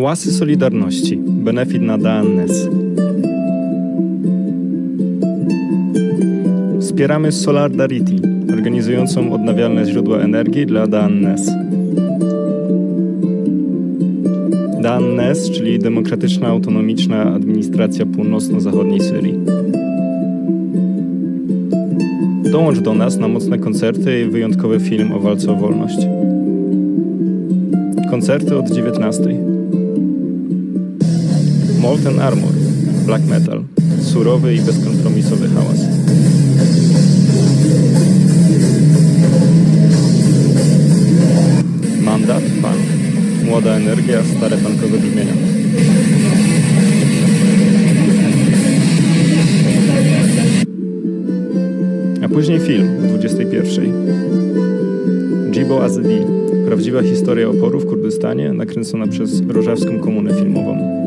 Hałasy Solidarności. Benefit na Daannes. Wspieramy Solardarity, organizującą odnawialne źródła energii dla Daannes. Daannes, czyli Demokratyczna Autonomiczna Administracja Północno-Zachodniej Syrii. Dołącz do nas na mocne koncerty i wyjątkowy film o walce o wolność. Koncerty od 19. Molten Armor, black metal, surowy i bezkompromisowy hałas. Mandat, punk, młoda energia, stare punkowe brzmienia. A później film o 21. Jibo Azadi. Prawdziwa historia oporu w Kurdystanie, nakręcona przez Rożawską Komunę Filmową.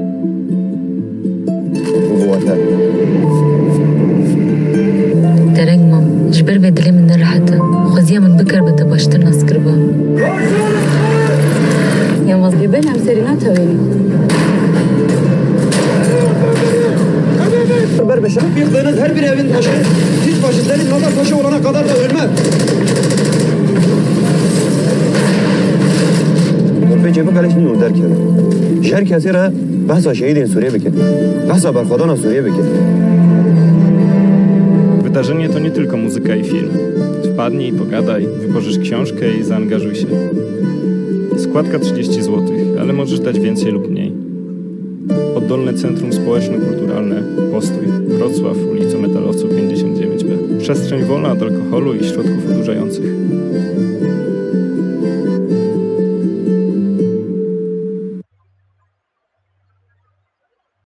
Terengmam, jber vedeli min nerhata. E. Xwezîya min bikir bide baştir nas kirbe. Yan vazgebe nem serî natewêjî. Berbeşen bir her bir evin taşı, siz başı senin kadar taşı olana kadar da ölmez. گربه جبه قلش نیو در کرد شهر کسی را بحثا شهید سوریه بکن بحثا برخوادان سوریه بکن Wydarzenie to nie tylko muzyka i film. Wpadnij, pogadaj, wypożycz książkę i zaangażuj się. Składka 30 zł, ale możesz dać więcej lub mniej. Oddolne Centrum Społeczno-Kulturalne Postój, Wrocław, ulica Metalowców 59B. Przestrzeń wolna od alkoholu i środków odurzających.